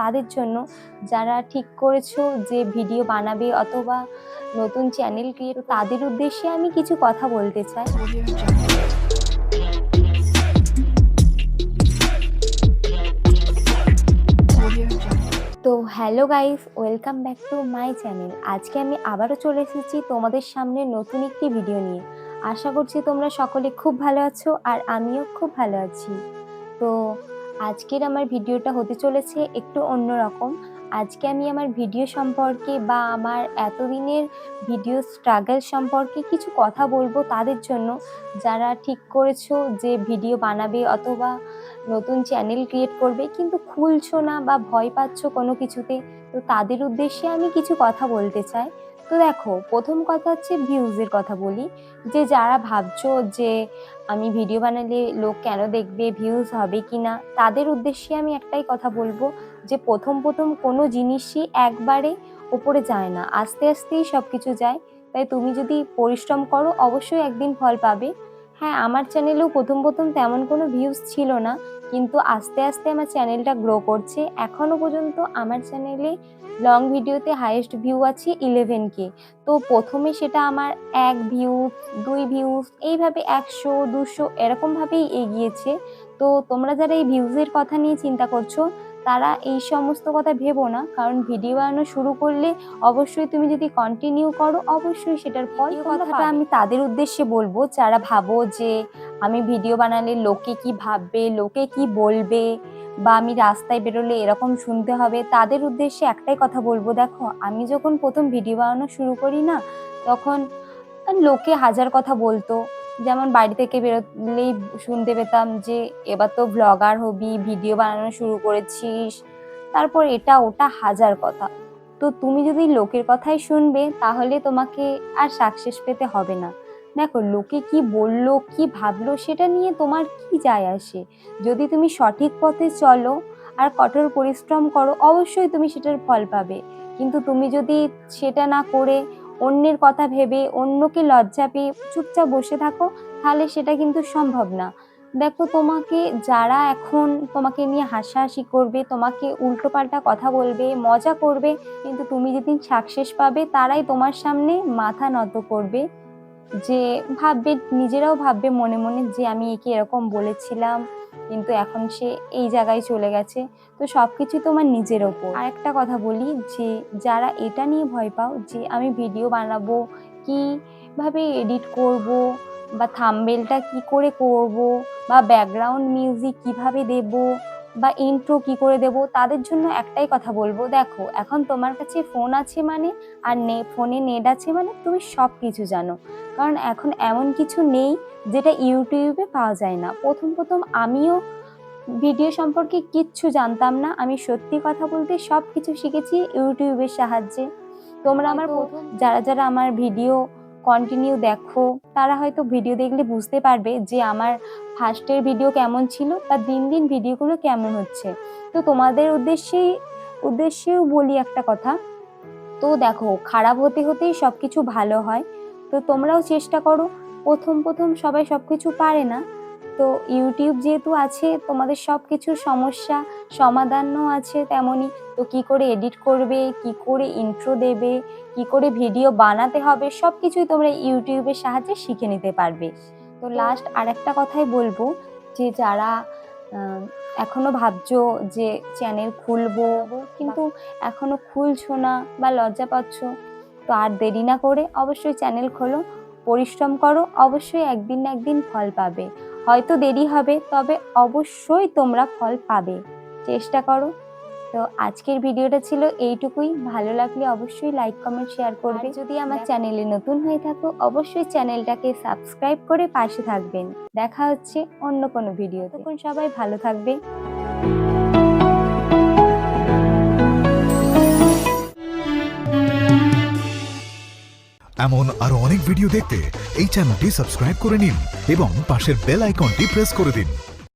তাদের জন্য যারা ঠিক করেছ যে ভিডিও বানাবে অথবা নতুন চ্যানেল ক্রিয়েট তাদের উদ্দেশ্যে আমি কিছু কথা বলতে চাই। তো hello guys welcome back to my channel আজকে আমি আবারও চলে এসেছি তোমাদের সামনে নতুন একটি ভিডিও নিয়ে। আশা করছি তোমরা সকলে খুব ভালো আছো আর আমিও খুব ভালো আছি। তো আজকের আমার ভিডিওটা হতে চলেছে একটু অন্যরকম। আজকে আমি আমার ভিডিও সম্পর্কে বা আমার এতদিনের ভিডিও স্ট্রাগল সম্পর্কে কিছু কথা বলব তাদের জন্য। যারা ঠিক করেছ যে ভিডিও বানাবে অথবা নতুন চ্যানেল ক্রিয়েট করবে কিন্তু খুলছো না বা ভয় পাচ্ছ কোনো কিছুতে, তো তাদের উদ্দেশ্যে আমি কিছু কথা বলতে চাই। তো দেখো, প্রথম কথা হচ্ছে ভিউজের কথা বলি। যে যারা ভাবছ যে আমি ভিডিও বানালে লোক কেন দেখবে ভিউজ হবে কি না তাদের উদ্দেশ্যে আমি একটাই কথা বলব যে প্রথম প্রথম কোনো জিনিসই একবারে ওপরে যায় না। আস্তে আস্তেই সব কিছু যায়। তাই তুমি যদি পরিশ্রম করো, অবশ্যই একদিন ফল পাবে। হ্যাঁ আমার চ্যানেলেও প্রথম প্রথম তেমন কোনো ভিউজ ছিল না, কিন্তু আস্তে আস্তে আমার চ্যানেলটা গ্রো করছে। এখনও পর্যন্ত আমার চ্যানেলে লং ভিডিওতে হাইয়েস্ট ভিউ আছে ইলেভেন কে তো প্রথমে সেটা আমার এক ভিউজ দুই ভিউজ এইভাবে একশো, দুশো এরকমভাবেই এগিয়েছে। তো তোমরা যারা এই ভিউজের কথা নিয়ে চিন্তা করছ তারা এই সমস্ত কথা ভেবো না। কারণ ভিডিও বানানো শুরু করলে অবশ্যই তুমি যদি কন্টিনিউ করো অবশ্যই সেটার ফল কথাটা আমি তাদের উদ্দেশ্যে বলব যারা ভাবো যে আমি ভিডিও বানালে লোকে কি ভাববে লোকে কি বলবে বা আমি রাস্তায় বেরোলে এরকম শুনতে হবে তাদের উদ্দেশ্যে একটাই কথা বলব দেখো আমি যখন প্রথম ভিডিও বানানো শুরু করি না তখন লোকে হাজার কথা বলতো যেমন বাড়ি থেকে বেরোলেই শুনতে পেতাম যে এবার তো ব্লগার হবি ভিডিও বানানো শুরু করেছিস। তারপর এটা ওটা হাজার কথা। তো তুমি যদি লোকের কথাই শুনবে, তাহলে তোমাকে আর সাকসেস পেতে হবে না। দেখো, লোকে কি বলল, কি ভাবলো, সেটা নিয়ে তোমার কি যায় আসে? যদি তুমি সঠিক পথে চলো আর কঠোর পরিশ্রম করো, অবশ্যই তুমি সেটার ফল পাবে। কিন্তু তুমি যদি সেটা না করে অন্যের কথা ভেবে অন্যকে লজ্জা পেয়ে চুপচাপ বসে থাকো, তাহলে সেটা কিন্তু সম্ভব না। দেখো তোমাকে যারা এখন তোমাকে নিয়ে হাসাহাসি করবে, তোমাকে উল্টোপাল্টা কথা বলবে, মজা করবে, কিন্তু তুমি যেদিন সাকসেস পাবে, তারাই তোমার সামনে মাথা নত করবে। যে ভাববে, নিজেরাও ভাববে মনে মনে যে আমি একে এরকম বলেছিলাম। কিন্তু এখন সে এই জায়গায় চলে গেছে। তো সব কিছু তোমার নিজের ওপর। আর একটা কথা বলি যে, যারা এটা নিয়ে ভয় পাও যে, আমি ভিডিও বানাবো, কীভাবে এডিট করব, বা থামবেলটা কি করে করব, বা ব্যাকগ্রাউন্ড মিউজিক কীভাবে দেব বা ইন্ট্রো কি করে দেব তাদের জন্য একটাই কথা বলব। দেখো এখন তোমার কাছে ফোন আছে মানে আর নে ফোনে নেট আছে মানে তুমি সব কিছু জানো। কারণ এখন এমন কিছু নেই যেটা ইউটিউবে পাওয়া যায় না। প্রথম প্রথম আমিও ভিডিও সম্পর্কে কিচ্ছু জানতাম না। আমি সত্যি কথা বলতে সব কিছু শিখেছি ইউটিউবের সাহায্যে। তোমরা আমার প্রথম যারা যারা আমার ভিডিও কন্টিনিউ দেখো। তারা হয়তো ভিডিও দেখলে বুঝতে পারবে যে আমার ফার্স্টের ভিডিও কেমন ছিল বা দিন দিন ভিডিওগুলো কেমন হচ্ছে। তো তোমাদের উদ্দেশ্যেই, উদ্দেশ্যেও বলি একটা কথা। তো দেখো, খারাপ হতে হতেই সব কিছু ভালো হয়। তো তোমরাও চেষ্টা করো। প্রথম প্রথম সবাই সব কিছু পারে না। তো ইউটিউব যেহেতু আছে, তোমাদের সব কিছুর সমস্যা, সমাধানও আছে তেমনই। তো কি করে এডিট করবে, কি করে ইন্ট্রো দেবে কি করে ভিডিও বানাতে হবে সব কিছুই তোমরা ইউটিউবের সাহায্যে শিখে নিতে পারবে। তো লাস্ট আর একটা কথাই বলব যে যারা আহ, এখনও ভাবছ যে চ্যানেল খুলবো কিন্তু এখনও খুলছো না বা লজ্জা পাচ্ছ তো আর দেরি না করে অবশ্যই চ্যানেল খোলো পরিশ্রম করো অবশ্যই একদিন না একদিন ফল পাবে। হয়তো দেরি হবে তবে অবশ্যই তোমরা ফল পাবে। চেষ্টা করো। তো আজকের ভিডিওটা ছিল এইটুকুই। ভালো লাগলে অবশ্যই লাইক কমেন্ট শেয়ার করবে। যদি আমার চ্যানেলে নতুন হয়ে থাকো অবশ্যই চ্যানেলটাকে সাবস্ক্রাইব করে পাশে থাকবেন। দেখা হচ্ছে অন্য কোনো ভিডিও তখন সবাই ভালো থাকবে। এমন আরও অনেক ভিডিও দেখতে এই চ্যানেলটি সাবস্ক্রাইব করে নিন এবং পাশের বেল আইকনটি প্রেস করে দিন।